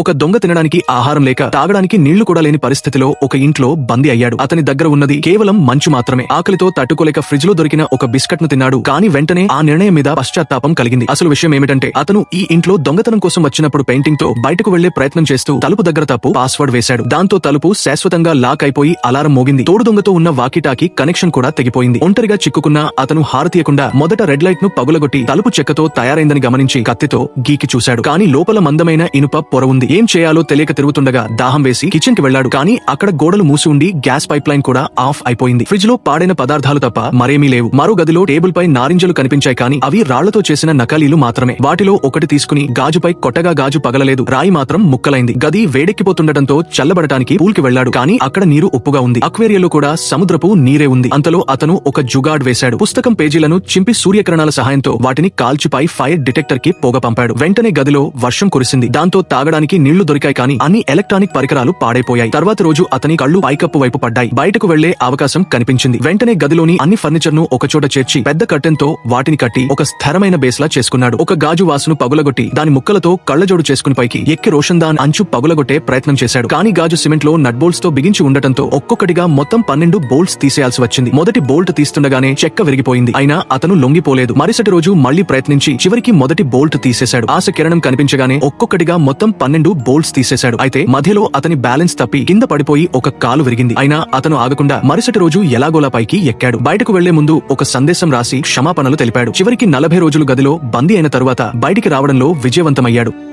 ఒక దొంగ తినడానికి ఆహారం లేక తాగడానికి నీళ్ళు కూడా లేని పరిస్థితిలో ఒక ఇంట్లో బందీ అయ్యాడు. అతని దగ్గర ఉన్నది కేవలం మంచు మాత్రమే. ఆకలితో తట్టుకోలేక ఫ్రిడ్జ్లో దొరికిన ఒక బిస్కెట్ను తిన్నాడు. కానీ వెంటనే ఆ నిర్ణయం మీద పశ్చాత్తాపం కలిగింది. అసలు విషయం ఏమిటంటే అతను ఈ ఇంట్లో దొంగతనం కోసం వచ్చినప్పుడు పెయింటింగ్తో బయటకు వెళ్ళే ప్రయత్నం చేస్తూ తలుపు దగ్గర తప్పు పాస్వర్డ్ వేశాడు. దాంతో తలుపు శాశ్వతంగా లాక్ అయిపోయి అలారం మోగింది. తోడు దొంగతో ఉన్న వాకిటాకి కనెక్షన్ కూడా తెగిపోయింది. ఒంటరిగా చిక్కుకున్న అతను హారతీయకుండా మొదట రెడ్ లైట్ను పగులగొట్టి తలుపు చెక్కతో తయారైందని గమనించి కత్తితో గీకి చూశాడు. కానీ లోపల మందమైన ఇనుప పొర ఉంది. ఏం చేయాలో తెలియక తిరుగుతుండగా దాహం వేసి కిచెన్కి వెళ్ళాడు కానీ అక్కడ గోడలు మూసి ఉండి గ్యాస్ పైప్ లైన్ కూడా ఆఫ్ అయిపోయింది. ఫ్రిడ్జ్లో పాడైన పదార్థాలు తప్ప మరేమీ లేవు. మరో గదిలో టేబుల్ పై నారింజలు కనిపించాయి కానీ అవి రాళ్ళతో చేసిన నకలీలు మాత్రమే. వాటిలో ఒకటి తీసుకుని గాజుపై కొట్టగా గాజు పగలలేదు. రాయి మాత్రం ముక్కలైంది. గది వేడెక్కిపోతుండటంతో చల్లబడటానికి పూల్కి వెళ్ళాడు కానీ అక్కడ నీరు ఉప్పుగా ఉంది. అక్వేరియాలో కూడా సముద్రపు నీరే ఉంది. అంతలో అతను ఒక జుగాడ్ వేశాడు. పుస్తకం పేజీలను చింపి సూర్యకిరణాల సహాయంతో వాటిని కాల్చిపై ఫైర్ డిటెక్టర్కి పోగ పంపాడు. వెంటనే గదిలో వర్షం కురిసింది. దాంతో తాగడానికి నీళ్ళు దొరికాయి కానీ అన్ని ఎలక్ట్రానిక్ పరికరాలు పాడైపోయాయి. తర్వాత రోజు అతని కళ్ళు పైకప్పు వైపు పడ్డాయి. బయటకు వెళ్ళే అవకాశం కనిపించింది. వెంటనే గదిలోని అన్ని ఫర్నిచర్ను ఒకచోట చేర్చి పెద్ద కట్టెంతో వాటిని కట్టి ఒక స్థిరమైన బేస్ లా చేసుకున్నాడు. ఒక గాజు వాసును పగులగొట్టి దాని ముక్కలతో కళ్ళజోడు చేసుకుని పైకి ఎక్కి రోషన్దాన్ అంచు పగులగొట్టే ప్రయత్నం చేశాడు. కానీ గాజు సిమెంట్లో నట్ బోల్ట్స్తో బిగించి ఉండటంతో ఒక్కొక్కటిగా మొత్తం పన్నెండు బోల్ట్స్ తీసేయాల్సి వచ్చింది. మొదటి బోల్ట్ తీస్తుండగానే చెక్క విరిగిపోయింది. అయినా అతను లొంగిపోలేదు. మరుసటి రోజు మళ్ళీ ప్రయత్నించి చివరికి మొదటి బోల్ట్ తీసేశాడు. ఆశ కిరణం కనిపించగానే ఒక్కొక్కటిగా మొత్తం పన్నెండు బోల్ట్స్ తీసేశాడు. అయితే మధ్యలో అతని బ్యాలెన్స్ తప్పి కింద పడిపోయి ఒక కాలు విరిగింది. అయినా అతను ఆగకుండా మరుసటి రోజు ఎలాగోలా పైకి ఎక్కాడు. బయటకు వెళ్ళే ముందు ఒక సందేశం రాసి క్షమాపణలు తెలిపాడు. చివరికి నలభై రోజులు గదిలో బందీ అయిన తరువాత బయటికి రావడంలో విజయవంతమయ్యాడు.